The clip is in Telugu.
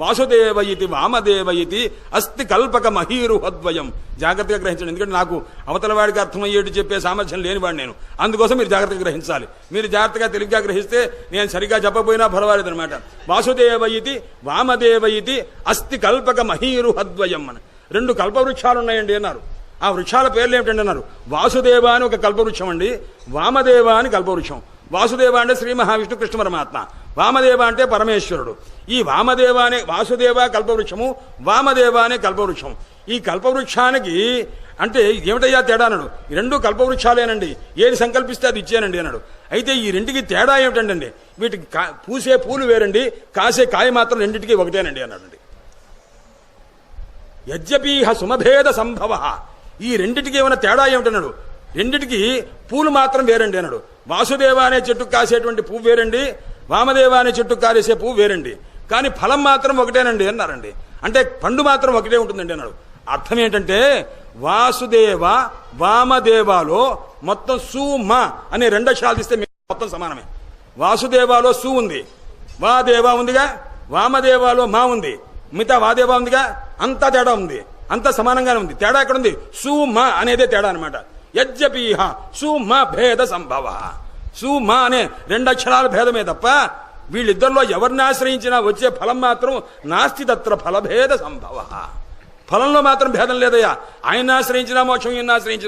వాసుదేవ ఇది వామదేవ ఇది అస్థి కల్పక మహీరుహద్వయం జాగ్రత్తగా గ్రహించండి. ఎందుకంటే నాకు అవతల వాడికి అర్థమయ్యేట్టు చెప్పే సామర్థ్యం లేనివాడు నేను. అందుకోసం మీరు జాగ్రత్తగా గ్రహించాలి. మీరు జాగ్రత్తగా తెలివిగా గ్రహిస్తే నేను సరిగా చెప్పబోయినా పర్వాలేదు అనమాట వాసుదేవ ఇది వామదేవ ఇది అస్థి కల్పక మహీరుహద్వయం అని. రెండు కల్పవృక్షాలు ఉన్నాయండి అన్నారు. ఆ వృక్షాల పేర్లు ఏమిటండి అన్నారు? వాసుదేవ అని ఒక కల్పవృక్షం అండి వామదేవ అని కల్పవృక్షం. వాసుదేవ అంటే శ్రీ మహావిష్ణు కృష్ణ పరమాత్మ వామదేవ అంటే పరమేశ్వరుడు. ఈ వామదేవ అనే వాసుదేవ కల్పవృక్షము వామదేవ అనే కల్పవృక్షం. ఈ కల్పవృక్షానికి అంటే ఏమిటయ్యా తేడా అన్నాడు? ఈ రెండు కల్పవృక్షాలేనండి. ఏది సంకల్పిస్తే అది ఇచ్చానండి అన్నాడు. అయితే ఈ రెండుకి తేడా ఏమిటండి వీటికి కా- పూసే పూలు వేరండి కాసే కాయ మాత్రం రెండింటికి ఒకటేనండి అన్నాడండి. యజ్ఞపీహ సుమభేద సంభవ. ఈ రెండిటికి ఏమైనా తేడా ఏమిటన్నాడు? రెండిటికి పూలు మాత్రం వేరండి అన్నాడు. వాసుదేవ అనే చెట్టుకు కాసేటువంటి పువ్వు వేరండి వామదేవ అనే చెట్టు కారేసే పువ్వు వేరండి. కానీ ఫలం మాత్రం ఒకటేనండి అన్నారండి. అంటే పండు మాత్రం ఒకటే ఉంటుందండి అన్నాడు. అర్థం ఏంటంటే వాసుదేవ వామదేవాలో మొత్తం సు మ అనే రెండు అక్షరాలు తీస్తే మొత్తం సమానమే. వాసుదేవాలో సు ఉంది. వాదేవ ఉందిగా? వామదేవాలో మా ఉంది. మిగతా వాదేవా ఉందిగా? అంతా తేడా ఉంది. అంత సమానంగానే ఉంది. తేడా ఎక్కడ ఉంది? సు మ అనేదే తేడా అనమాట యజ్ఞపీహ సు భేద సంభవ. సు మా అనే రెండు అక్షరాల భేదమే తప్ప వీళ్ళిద్దరిలో ఎవరిని ఆశ్రయించినా వచ్చే ఫలం మాత్రం నాస్తి తత్ర ఫలభేద సంభవ. ఫలంలో మాత్రం భేదం లేదయ్యా. ఆయన ఆశ్రయించినా మోక్షం ఈయన ఆశ్రయించిన